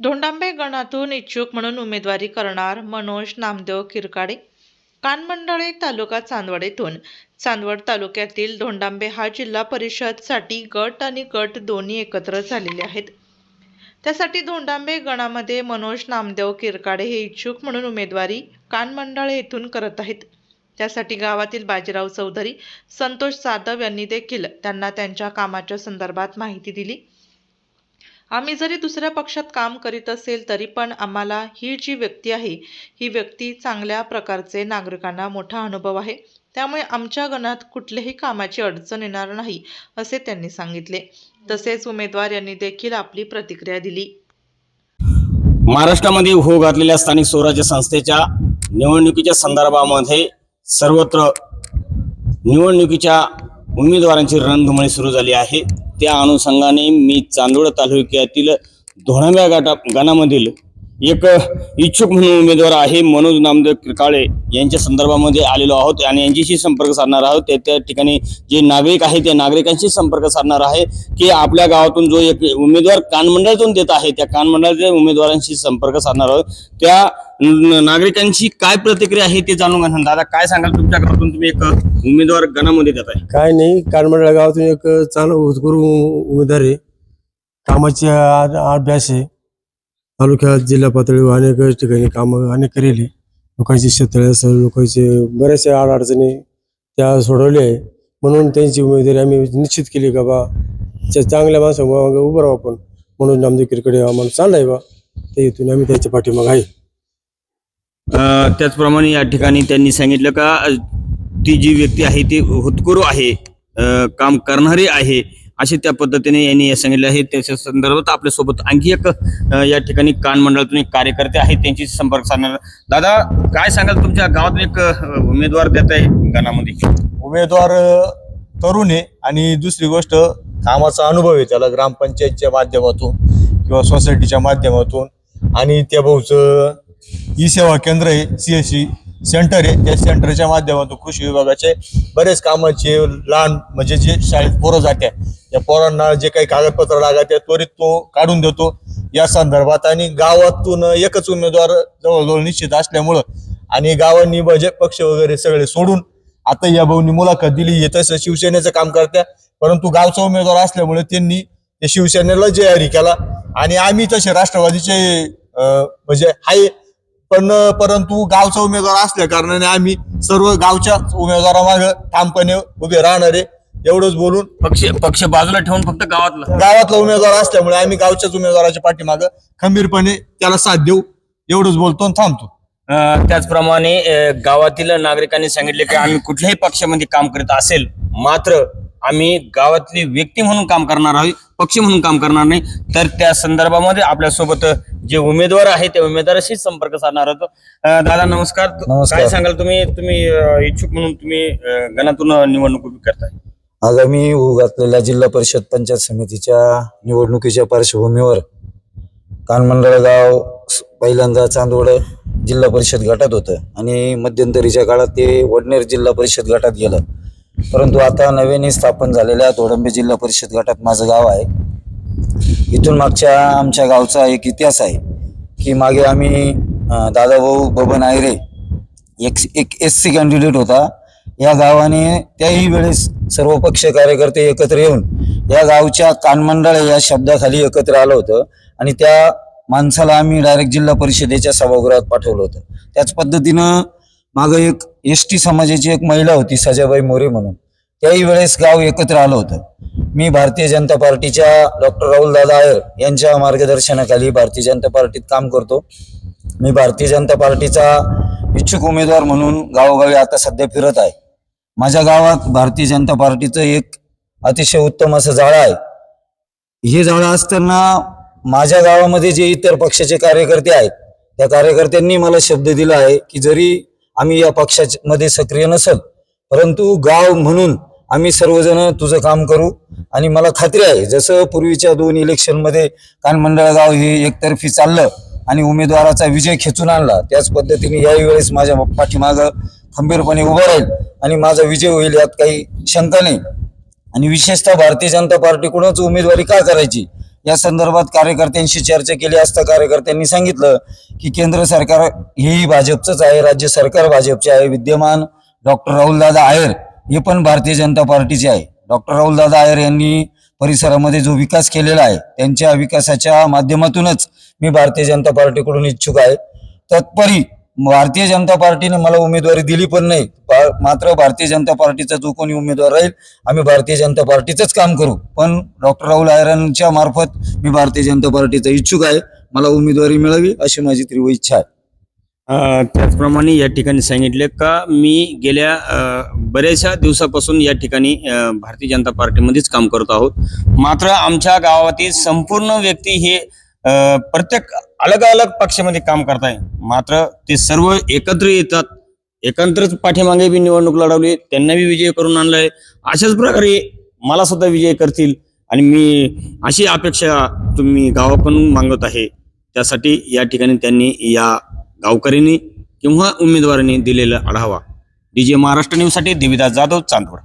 धोंडांबे गणातून इच्छुक म्हणून उमेदवारी करणार मनोज नामदेव किरकाडे. कानमंडळे तालुका चांदवड येथून चांदवड तालुक्यातील धोंडांबे हा जिल्हा परिषदसाठी गट आणि गट दोन्ही एकत्र झालेले आहेत. त्यासाठी धोंडांबे गणामध्ये मनोज नामदेव किरकाडे हे इच्छुक म्हणून उमेदवारी कानमंडळे येथून करत आहेत. त्यासाठी गावातील बाजीराव चौधरी संतोष जाधव यांनी देखील त्यांना त्यांच्या कामाच्या संदर्भात माहिती दिली. आम्ही जरी दुसऱ्या पक्षात काम करीत असेल तरी पण आम्हाला ही जी व्यक्ती आहे ही व्यक्ती चांगल्या प्रकारचे नागरिकांना मोठा अनुभव आहे. त्यामुळे आमच्या गणात कुठल्याही कामाची अडचण येणार नाही असे त्यांनी सांगितले. तसेच उमेदवार यांनी देखील आपली प्रतिक्रिया दिली. महाराष्ट्रामध्ये हो घातलेल्या स्थानिक स्वराज्य संस्थेच्या निवडणुकीच्या संदर्भामध्ये सर्वत्र निवडणुकीच्या उमेदवारांची रणधुमळी सुरू झाली आहे. त्या अनुषंगाने मी चांदोड तालुक्यातील धोणाव्या गटा गणामधील एक इच्छुक म्हणून उमेदवार आहे मनोज नामदेव किरकाळे. यांच्या संदर्भामध्ये आलेलो आहोत आणि यांच्याशी संपर्क साधणार आहोत. त्या त्या ठिकाणी जे नागरिक आहे त्या नागरिकांशी संपर्क साधणार आहे की आपल्या गावातून जो एक उमेदवार कानमंडळातून देत आहे त्या कानमंडळाच्या उमेदवारांशी संपर्क साधणार आहोत. त्या नागरिकांची काय प्रतिक्रिया आहे ते जाणून घ्या. दादा काय सांगाल? तुमच्या गावातून तुम्ही एक उमेदवार गणामध्ये देत आहे. काय नाही कानमंडळ गावातून एक चांगला होतकरू उमेदवार आहे. कामाचे अभ्यास आहे. तालुक्यात जिल्हा पातळीवर अनेक ठिकाणी कामं अनेक करेली लोकांची शेतळे असेल लोकांचे बऱ्याचशा अडचणी त्या सोडवल्या आहे. म्हणून त्यांची उमेदवारी आम्ही निश्चित केली का बा चांगल्या माणसामुळे उभं राहू आपण. म्हणून नामदेव क्रिकेट आम्हाला चाललाय बा. ते इथून आम्ही त्याच्या पाठीमाग आहे. त्याचप्रमाणे या ठिकाणी त्यांनी सांगितलं का ती जी व्यक्ती आहे ती हुतकुरू आहे काम करणारी आहे असे त्या पद्धतीने यांनी सांगितलं आहे. त्याच्या संदर्भात आपल्यासोबत आणखी एक या ठिकाणी कान मंडळातून एक कार्यकर्ते आहेत त्यांची संपर्क साधणार. दादा काय सांगाल? तुमच्या गावातून एक उमेदवार देत आहे गणामध्ये उमेदवार तरुण आहे आणि दुसरी गोष्ट कामाचा अनुभव आहे त्याला ग्रामपंचायतच्या माध्यमातून किंवा सोसायटीच्या माध्यमातून. आणि त्या भाऊचं ई सेवा केंद्र आहे सी एस सी सेंटर आहे. त्या सेंटरच्या माध्यमातून कृषी विभागाचे बरेच कामाचे लहान म्हणजे जे शाळेत पोरं जात्या या पोरांना जे काही कागदपत्र लागत आहे त्वरित तो काढून देतो. या संदर्भात आणि गावातून एकच उमेदवार जवळजवळ निश्चित असल्यामुळं आणि गावांनी म्हणजे पक्ष वगैरे सगळे सोडून आता या भाऊनी मुलाखत दिली. हे तसं शिवसेनेचं काम करत्या परंतु गावचा उमेदवार असल्यामुळे त्यांनी शिवसेनेला जयारी केला. आणि आम्ही तसे राष्ट्रवादीचे म्हणजे आहे पण परंतु गावचा उमेदवार असल्या कारणाने आम्ही सर्व गावच्या उमेदवारामागे ठामपणे उभे राहणार आहे एवढंच बोलून. पक्ष पक्ष बाजूला ठेवून फक्त गावातला. गावातला उमेदवार असल्यामुळे आम्ही गावच्याच उमेदवाराच्या पाठीमागे खंबीरपणे त्याला साथ देऊ एवढंच बोलतो आणि थांबतो. अ, त्याचप्रमाणे अ, गावातील नागरिकांनी सांगितले की आम्ही कुठल्याही पक्षामध्ये काम करीत असेल मात्र आम्ही गावातली व्यक्ती म्हणून काम करणार आहोत पक्ष म्हणून काम करणार नाही तर त्या संदर्भामध्ये आपल्यासोबत जे उमेदवार आहे त्या उमेदवाराशी संपर्क साधणार आहोत. अ, दादा नमस्कार. नमस्कार. काय सांगाल तुम्ही? तुम्ही अ, इच्छुक म्हणून तुम्ही अ, गणातून निवडणूक उभी करताय. आगामी होऊ घातलेल्या जिल्हा परिषद पंचायत समितीच्या निवडणुकीच्या पार्श्वभूमीवर कानमंडळ गाव स- पहिल्यांदा चांदवड जिल्हा परिषद गटात होतं आणि मध्यंतरीच्या काळात ते वडनेर जिल्हा परिषद गटात गेलं. परंतु आता नव्याने स्थापन झालेल्या तोडंबे जिल्हा परिषद गटात माझं गाव आहे. इथून मागच्या आमच्या गावचा एक इतिहास आहे की मागे आम्ही दादाभाऊ बबन आयरे एक एक एस सी कॅन्डिडेट होता. या गावाने त्याही वेळेस सर्व पक्ष कार्यकर्ते एकत्र येऊन या गावच्या कानमंडळ या शब्दाखाली एकत्र आलं होतं आणि त्या माणसाला आम्ही डायरेक्ट जिल्हा परिषदेच्या सभागृहात पाठवलं होतं. त्याच पद्धतीनं मागं एक एस टी समाजाची एक महिला होती सजाबाई मोरे म्हणून. त्याही वेळेस गाव एकत्र आलं होतं. मी भारतीय जनता पार्टीच्या डॉक्टर राहुल दादा आयर यांच्या मार्गदर्शनाखाली भारतीय जनता पार्टीत काम करतो. मी भारतीय जनता पार्टीचा इच्छुक उमेदवार म्हणून गावोगावी आता सध्या फिरत आहे. माझ्या गावात भारतीय जनता पार्टीचं एक अतिशय उत्तम असं जाळं आहे. हे जाळं असताना माझ्या गावामध्ये जे इतर पक्षाचे कार्यकर्ते आहेत त्या कार्यकर्त्यांनी मला शब्द दिला आहे की जरी आम्ही या पक्षामध्ये सक्रिय नसल परंतु गाव म्हणून आम्ही सर्वजण तुझं काम करू. आणि मला खात्री आहे जसं पूर्वीच्या दोन इलेक्शनमध्ये कानमंडळ गाव हे एकतर्फी चाललं आणि उमेदवाराचा विजय खेचून आणला त्याच पद्धतीने याही वेळेस माझ्या पाठीमागं खंबीरपणे उभं राहील आणि माझा विजय होईल यात काही शंका नाही. आणि विशेषतः भारतीय जनता पार्टीकडूनच उमेदवारी का करायची? या संदर्भात कार्यकर्त्यांशी चर्चा केली असता कार्यकर्त्यांनी सांगितलं की केंद्र सरकार हेही भाजपचंच आहे राज्य सरकार भाजपचे आहे विद्यमान डॉक्टर राहुलदादा आहेर. हे पण भारतीय जनता पार्टीचे आहे. डॉक्टर राहुलदादा आयर यांनी परिसरामध्ये जो विकास केलेला आहे त्यांच्या विकासाच्या माध्यमातूनच मी भारतीय जनता पार्टीकडून इच्छुक आहे. तत्परी भारतीय जनता पार्टीने मला उमेदवारी दिली पण नाही. मात्र भारतीय जनता पार्टीचा जो कोणी उमेदवार राहील आम्ही भारतीय जनता पार्टीचंच काम करू. पण डॉक्टर राहुल आयरांच्या मार्फत मी भारतीय जनता पार्टीचा इच्छुक आहे. मला उमेदवारी मिळावी अशी माझी तीव्र इच्छा आहे. त्याचप्रमाणे या ठिकाणी सांगितले का मी गेल्या बऱ्याचशा दिवसापासून या ठिकाणी भारतीय जनता पार्टीमध्येच काम करत आहोत. मात्र आमच्या गावातील संपूर्ण व्यक्ती हे प्रत्येक अलग अलग पक्षामध्ये काम करताय. मात्र ते सर्व एकत्र येतात. एकत्रच पाठीमागे बी निवडणूक लढवली त्यांना बी विजय करून आणलाय. अशाच प्रकारे मला सुद्धा विजय करतील आणि मी अशी अपेक्षा तुम्ही गावाकडून मागत आहे. त्यासाठी या ठिकाणी त्यांनी या गावकऱ्यांनी किंवा उमेदवारांनी दिलेला आढावा डीजे महाराष्ट्र न्यूजसाठी देविदास जाधव चांदवड.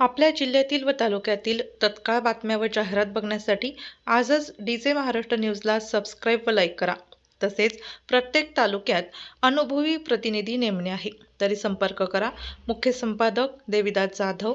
आपल्या जिल्ह्यातील व तालुक्यातील तत्काळ बातम्या व जाहिरात बघण्यासाठी आजच डी जे महाराष्ट्र न्यूजला सबस्क्राईब व लाईक करा. तसेच प्रत्येक तालुक्यात अनुभवी प्रतिनिधी नेमणे आहे. तरी संपर्क करा. मुख्य संपादक देविदास जाधव